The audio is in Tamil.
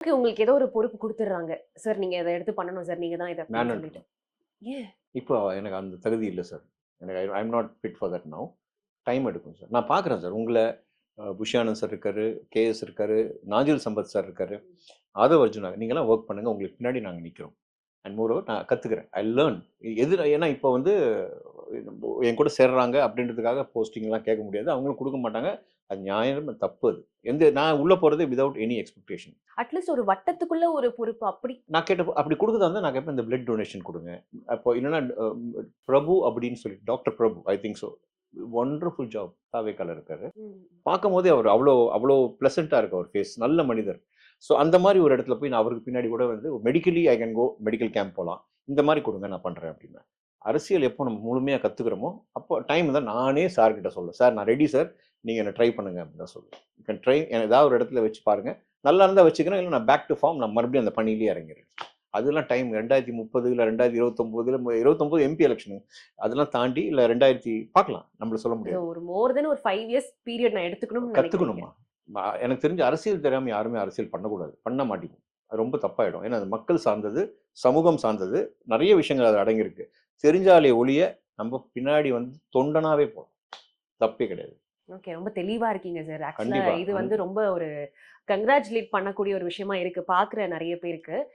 உங்களுக்கு ஏதோ ஒரு பொறுப்பு கொடுத்துடுறாங்க. சார் நீங்க இதை எடுத்து பண்ணணும் சார். நீங்க தான் இதை நான் சொல்லிட்டு. ஏன்? இப்போ எனக்கு அந்த தகுதி இல்லை சார். எனக்கு I am not fit for that now time எடுக்கும் சார். நான் பார்க்குறேன் சார். உங்களை அஹ், புஷியானந்த் சார் இருக்காரு கேஎஸ் இருக்காரு நாஜில் சம்பத் சார் இருக்காரு ஆதவ் அர்ஜுனா நீங்களாம் ஒர்க் பண்ணுங்க. உங்களுக்கு பின்னாடி நாங்கள் நிற்கிறோம் அண்ட் மோர் நான் கற்றுக்கிறேன் ஐ லேர்ன் எது ஏன்னா இப்போ வந்து என் கூட சேர்றாங்க அப்படின்றதுக்காக போஸ்டிங்லாம் கேட்க முடியாது. அவங்களும் கொடுக்க மாட்டாங்க. அது நியாயம் தப்பு அது. எந்த நான் உள்ளே போகிறது விதவுட் எனி எக்ஸ்பெக்டேஷன் அட்லீஸ்ட் ஒரு வட்டத்துக்குள்ள ஒரு பொறுப்பு அப்படி. நான் கேட்ட அப்படி கொடுக்குறதா இருந்தால் நான் கேட்பேன் இந்த பிளட் டொனேஷன் கொடுங்க. அப்போ அஹ், பிரபு அப்படின்னு சொல்லி doctor Prabhu I think so wonderful job தாவேக்கால இருக்காரு. பார்க்கும் போதே அவர் அவ்வளோ அவ்வளோ ப்ளசண்ட்டாக இருக்கு அவர் ஃபேஸ் நல்ல மனிதர். ஸோ அந்த மாதிரி ஒரு இடத்துல போய் நான் அவருக்கு பின்னாடி கூட வந்து medically I can go medical camp போகலாம் இந்த மாதிரி கொடுங்க நான் பண்ணுறேன் அப்படின்னா. அரசியல் எப்போ நம்ம முழுமையாக கற்றுக்கிறோமோ அப்போ டைம் தான் நானே சார் கிட்ட சொல்லுவேன் சார் நான் ரெடி சார் நீங்கள் என்ன ட்ரை பண்ணுங்க அப்படின்னு தான் சொல்லுவேன் கேன் ட்ரை ஏதாவது ஒரு இடத்துல வச்சு பாருங்க. நல்லா இருந்தால் வச்சுக்கிறேன் இல்லை நான் பேக் டு ஃபார்ம் நான் மறுபடியும் அந்த பணியிலேயே இறங்கிறேன் அதெல்லாம் டைம் ரெண்டாயிரத்தி முப்பது இல்லை ரெண்டாயிரத்தி இருபத்தொம்போதுல இருபத்தொம்போது எம்பி எலெக்ஷனு அதெல்லாம் தாண்டி இல்லை ரெண்டாயிரத்தி பார்க்கலாம். நம்மள சொல்ல முடியாது. ஒரு மோர் தென் ஒரு ஃபைவ் இயர்ஸ் பீரியட் நான் எடுத்துக்கணும் கற்றுக்கணுமா எனக்கு தெரிஞ்ச அரசியல் தெரியாமல் யாருமே அரசியல் பண்ணக்கூடாது. பண்ண மாட்டேங்க. அது ரொம்ப தப்பாயிடும். ஏன்னா அது மக்கள் சார்ந்தது சமூகம் சார்ந்தது நிறைய விஷயங்கள் அது அடங்கியிருக்கு. தெரிஞ்சாலே ஒழிய நம்ம பின்னாடி வந்து தொண்டனாவே போகலாம். தப்பே கிடையாது. ஓகே ரொம்ப தெளிவா இருக்கீங்க சார். ஆக்சுவலா. இது வந்து ரொம்ப ஒரு கங்க்ராச்சுலேட் பண்ணக்கூடிய ஒரு விஷயமா இருக்கு. பாக்குற நிறைய பேருக்கு.